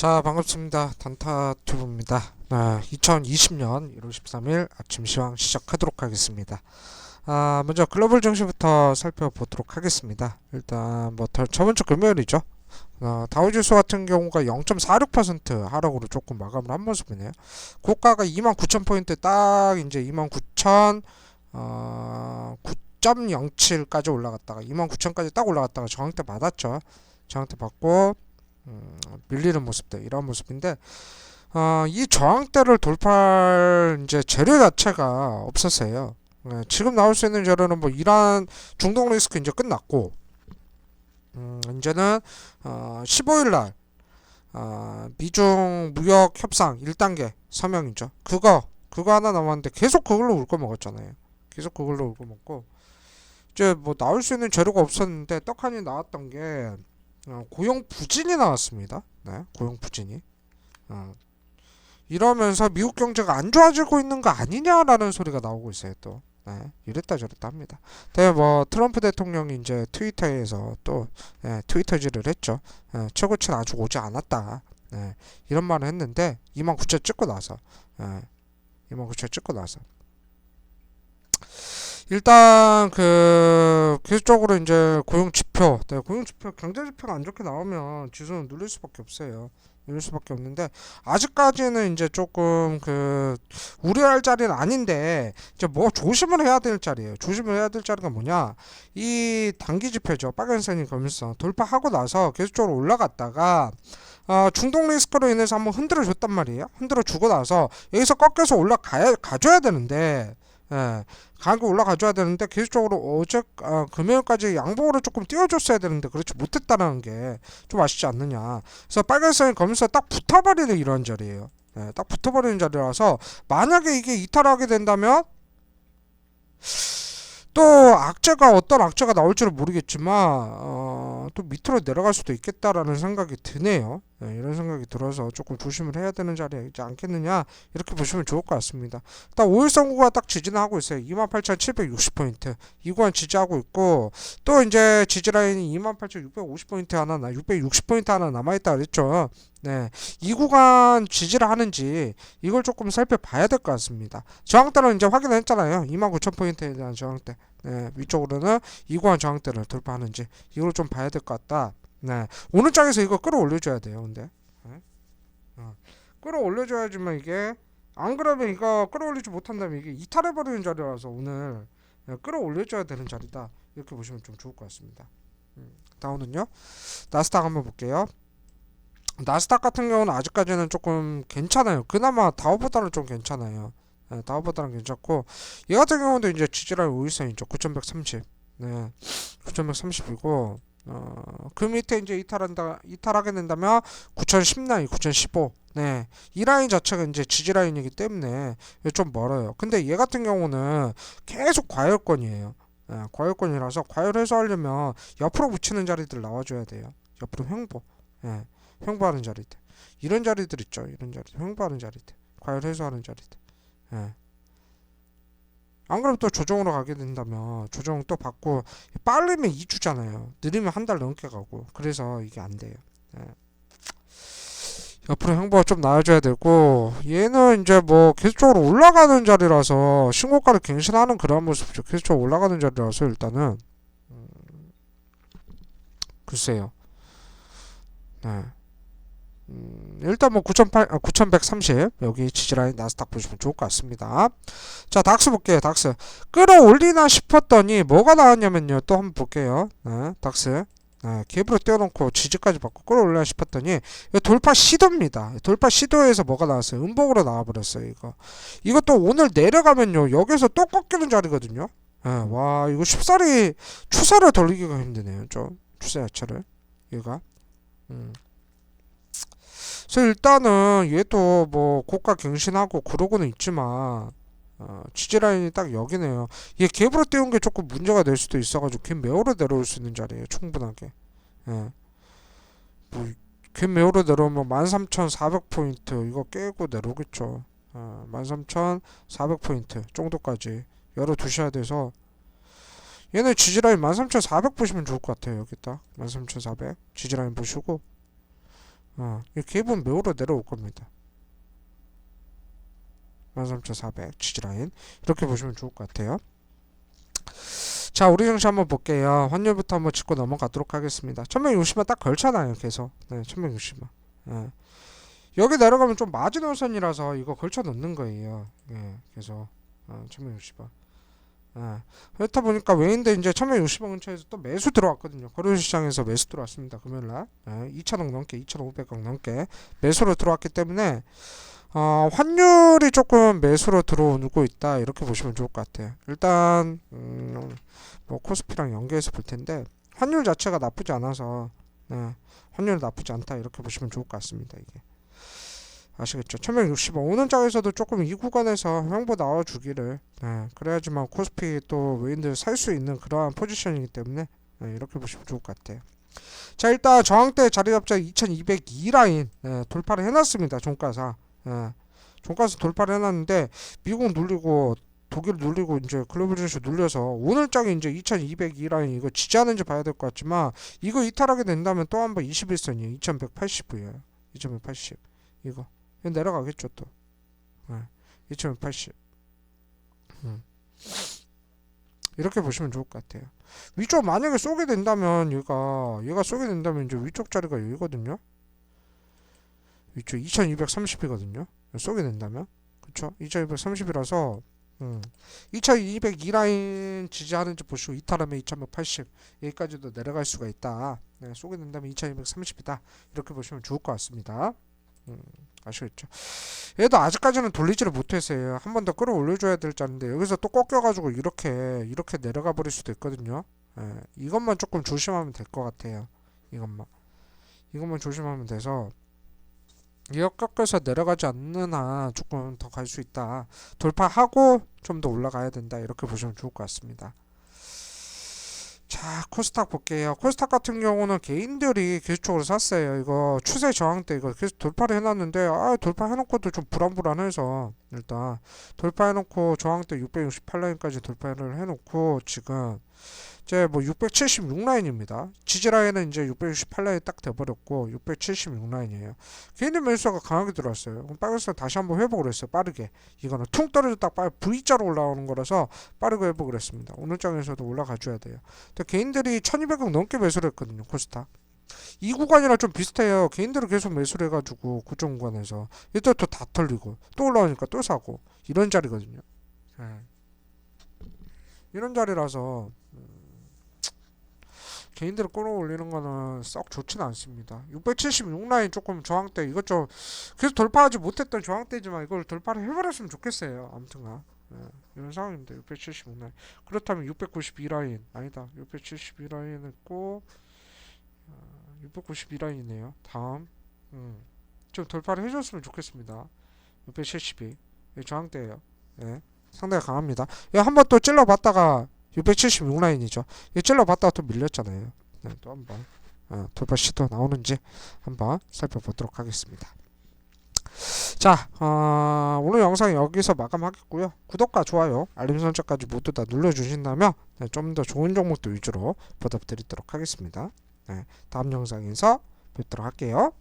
자 반갑습니다. 단타튜브입니다. 아, 2020년 1월 13일 아침 시황 시작하도록 하겠습니다. 아 먼저 글로벌 증시부터 살펴보도록 하겠습니다. 일단 뭐 더- 저번 주 금요일이죠. 어, 다우지수 같은 경우가 0.46% 하락으로 조금 마감을 한 모습이네요. 고가가 29,000포인트 딱 이제 29,000 어, 9.07까지 올라갔다가 29,000까지 딱 올라갔다가 저항대 받았죠. 저항대 받고 음, 밀리는 모습들 이런 모습인데 어, 이 저항대를 돌파할 이제 재료 자체가 없었어요. 예, 지금 나올 수 있는 재료는 뭐 이란 중동 리스크 이제 끝났고 음, 이제는 어, 15일 날 어, 미중 무역 협상 1단계 서명이죠. 그거 그거 하나 남았는데 계속 그걸로 울고 먹었잖아요. 계속 그걸로 울고 먹고 이제 뭐 나올 수 있는 재료가 없었는데 떡하니 나왔던 게 어, 고용 부진이 나왔습니다. 네, 고용 부진이. 어, 이러면서 미국 경제가 안 좋아지고 있는 거 아니냐라는 소리가 나오고 있어요. 또. 네, 이랬다 저랬다 합니다. 근데 뭐 트럼프 대통령이 이제 트위터에서 또 예, 트위터질을 했죠. 예, 최고치는 아직 오지 않았다. 예, 이런 말을 했는데 2만 9천 찍고 나서 예, 2만 9천 찍고 나서 일단 그 계속적으로 이제 고용 지표, 네, 고용 지표, 경제 지표가 안 좋게 나오면 지수는 눌릴 수밖에 없어요. 눌릴 수밖에 없는데 아직까지는 이제 조금 그 우려할 자리는 아닌데 이제 뭐 조심을 해야 될 자리예요. 조심을 해야 될 자리가 뭐냐? 이 단기 지표죠. 빨간선이 검일선 돌파하고 나서 계속적으로 올라갔다가 어, 중동 리스크로 인해서 한번 흔들어 줬단 말이에요. 흔들어 주고 나서 여기서 꺾여서 올라가야 가줘야 되는데 예, 가격이 올라가줘야 되는데 계속적으로 어제 아, 금요일까지 양봉으로 조금 띄워줬어야 되는데 그렇지 못했다는 게 좀 아쉽지 않느냐. 그래서 빨간선이 검은선 딱 붙어버리는 이런 자리예요. 예, 딱 붙어버리는 자리라서 만약에 이게 이탈하게 된다면 또 악재가 어떤 악재가 나올지는 모르겠지만 어, 또 밑으로 내려갈 수도 있겠다라는 생각이 드네요. 예, 이런 생각이 들어서 조금 조심을 해야 되는 자리이지 않겠느냐 이렇게 보시면 좋을 것 같습니다. 딱 5일선구가 딱 지지는 하고 있어요. 28,760포인트 이 구간 지지하고 있고 또 이제 지지라인이 28,650포인트 하나 나 660포인트 하나 남아있다 그랬죠. 네, 이 구간 지지를 하는지 이걸 조금 살펴봐야 될 것 같습니다. 저항대는 이제 확인했잖아요. 29,000포인트에 대한 저항대. 네, 위쪽으로는 이 구간 저항대를 돌파하는지 이걸 좀 봐야 될 것 같다. 네, 오늘 장에서 이거 끌어올려줘야 돼요. 근데 네? 어, 끌어올려줘야지만 이게 안 그러면 이거 끌어올리지 못한다면 이게 이탈해버리는 자리라서 오늘 네, 끌어올려줘야 되는 자리다. 이렇게 보시면 좀 좋을 것 같습니다. 음, 다음은요. 나스닥 한번 볼게요. 나스닥 같은 경우는 아직까지는 조금 괜찮아요. 그나마 다우보다는 좀 괜찮아요. 네, 다우보다는 괜찮고 얘 같은 경우도 이제 지지랄 우일선이죠. 9130. 네. 9130이고 어, 그 밑에 이제 이탈한다 이탈하게 된다면 9010 라인, 9015. 네. 이 라인 자체가 이제 지지 라인이기 때문에 좀 멀어요. 근데 얘 같은 경우는 계속 과열권이에요. 네, 과열권이라서 과열 해소하려면 옆으로 붙이는 자리들 나와줘야 돼요. 옆으로 횡보. 예. 횡보하는 자리들. 이런 자리들 있죠. 이런 자리들. 횡보하는 자리들. 과열 해소하는 자리들. 예. 안 그러면 또 조정으로 가게 된다면 조정 또 받고 빠르면 2주잖아요. 느리면 한 달 넘게 가고. 그래서 이게 안 돼요. 예. 옆으로 횡보가 좀 나와줘야 되고 얘는 이제 뭐 계속적으로 올라가는 자리라서 신고가를 갱신하는 그런 모습이죠. 계속적으로 올라가는 자리라서 일단은 음, 글쎄요. 네. 음, 일단 뭐 9,800, 아, 9,130 여기 지지라인 나스닥 보시면 좋을 것 같습니다. 자, 닥스 볼게요. 닥스 끌어올리나 싶었더니 뭐가 나왔냐면요. 또 한번 볼게요. 네, 닥스 네, 갭으로 띄워놓고 지지까지 받고 끌어올리나 싶었더니 돌파 시도입니다. 돌파 시도에서 뭐가 나왔어요? 음봉으로 나와버렸어요. 이거 이것도 오늘 내려가면요. 여기서 또 꺾이는 자리거든요. 네, 와 이거 쉽사리 추세를 돌리기가 힘드네요. 좀 추세 자체를 얘가. 음. 그래서 일단은 얘도 뭐 고가 갱신하고 그러고는 있지만 어, 지지라인이 딱 여기네요. 얘 갭으로 띄운 게 조금 문제가 될 수도 있어가지고 갭 매우로 내려올 수 있는 자리예요. 충분하게. 예. 뭐갭 매우로 내려오면 13,400포인트 이거 깨고 내려오겠죠. 어, 13,400포인트 정도까지 열어두셔야 돼서 얘는 지지라인 13,400 보시면 좋을 것 같아요. 여기 딱 13,400 지지라인 보시고 어, 이 기본 매우로 내려올 겁니다. 13,400 지지라인 이렇게 보시면 좋을 것 같아요. 자, 우리 증시 한번 볼게요. 환율부터 한번 짚고 넘어가도록 하겠습니다. 1160만 딱 걸쳐놔요, 계속. 네, 1160만. 예. 여기 내려가면 좀 마지노선이라서 이거 걸쳐 놓는 거예요. 예, 계속. 어, 1160원. 예. 그렇다 보니까 외인데 이제 1160원 근처에서 또 매수 들어왔거든요. 거래시장에서 매수 들어왔습니다. 금요일날. 예, 2,000억 넘게, 2,500억 넘게 매수로 들어왔기 때문에 어, 환율이 조금 매수로 들어오고 있다 이렇게 보시면 좋을 것 같아요. 일단 음, 뭐 코스피랑 연계해서 볼 텐데 환율 자체가 나쁘지 않아서 네, 환율 나쁘지 않다 이렇게 보시면 좋을 것 같습니다. 이게 아시겠죠? 1160원 오는 장에서도 조금 이 구간에서 형보 나와주기를 네, 그래야지만 코스피 또 외인들 살 수 있는 그러한 포지션이기 때문에 네, 이렇게 보시면 좋을 것 같아요. 자 일단 저항대 자리 잡자 2202 라인 네, 돌파를 해놨습니다. 종가사 예. 종가스 돌파를 해놨는데 미국 눌리고 독일 눌리고 이제 글로벌 지수 눌려서 오늘장에 이제 2202 라인 이거 지지하는지 봐야 될 것 같지만 이거 이탈하게 된다면 또 한번 21선이에요 2180이에요 2180 이거 이거 내려가겠죠 또 예. 2180 음. 이렇게 보시면 좋을 것 같아요 위쪽 만약에 쏘게 된다면 얘가 얘가 쏘게 된다면 이제 위쪽 자리가 여기거든요 위쪽 2230이거든요. 쏘게 된다면. 그쵸? 2230이라서 음. 2202 라인 지지하는지 보시고 이탈하면 2180 여기까지도 내려갈 수가 있다. 네, 쏘게 된다면 2230이다. 이렇게 보시면 좋을 것 같습니다. 음, 아시겠죠? 얘도 아직까지는 돌리지를 못해서요. 한번 더 끌어올려줘야 될 자인데 여기서 또 꺾여가지고 이렇게 이렇게 내려가 버릴 수도 있거든요. 예, 이것만 조금 조심하면 될 것 같아요. 이것만 이것만 조심하면 돼서 이역꺾여서 내려가지 않는 한 조금 더 갈 수 있다. 돌파하고 좀 더 올라가야 된다. 이렇게 보시면 좋을 것 같습니다. 자, 코스닥 볼게요. 코스닥 같은 경우는 개인들이 계속적으로 샀어요. 이거 추세 저항 때 이거 계속 돌파를 해놨는데, 아, 돌파해놓고도 좀 불안불안해서, 일단, 돌파해놓고 저항 때 668라인까지 돌파를 해놓고, 지금, 이제 뭐 676 라인입니다. 지지라인은 이제 668 라인 딱 돼버렸고 676 라인이에요. 개인들 매수가 강하게 들어왔어요. 그럼 빨간색 다시 한번 회복을 했어요. 빠르게. 이거는 퉁 떨어졌다 빨리 V자로 올라오는 거라서 빠르게 회복을 했습니다. 오늘 장에서도 올라가줘야 돼요. 근데 개인들이 1200억 넘게 매수를 했거든요. 코스닥. 이 구간이랑 좀 비슷해요. 개인들은 계속 매수를 해가지고 고점 구간에서 이때 또 다 털리고 또 올라오니까 또 사고 이런 자리거든요. 예. 이런 자리라서 개인들을 끌어올리는 거는 썩 좋지는 않습니다. 676 라인 조금 저항대 이것 좀 계속 돌파하지 못했던 저항대지만 이걸 돌파를 해버렸으면 좋겠어요. 아무튼가 예, 이런 상황입니다. 676 라인 그렇다면 692 라인 아니다. 672 라인 있고 어, 692 라인이네요. 다음 음, 좀 돌파를 해줬으면 좋겠습니다. 672 예, 저항대예요. 예, 상당히 강합니다. 예, 한번 또 찔러봤다가 676 라인이죠. 이 찔러봤다가 또 밀렸잖아요. 네, 또 한번 어, 돌파 시도 나오는지 한번 살펴보도록 하겠습니다. 자, 어, 오늘 영상 여기서 마감하겠고요. 구독과 좋아요, 알림 설정까지 모두 다 눌러주신다면 네, 좀더 좋은 종목들 위주로 보답드리도록 하겠습니다. 네, 다음 영상에서 뵙도록 할게요.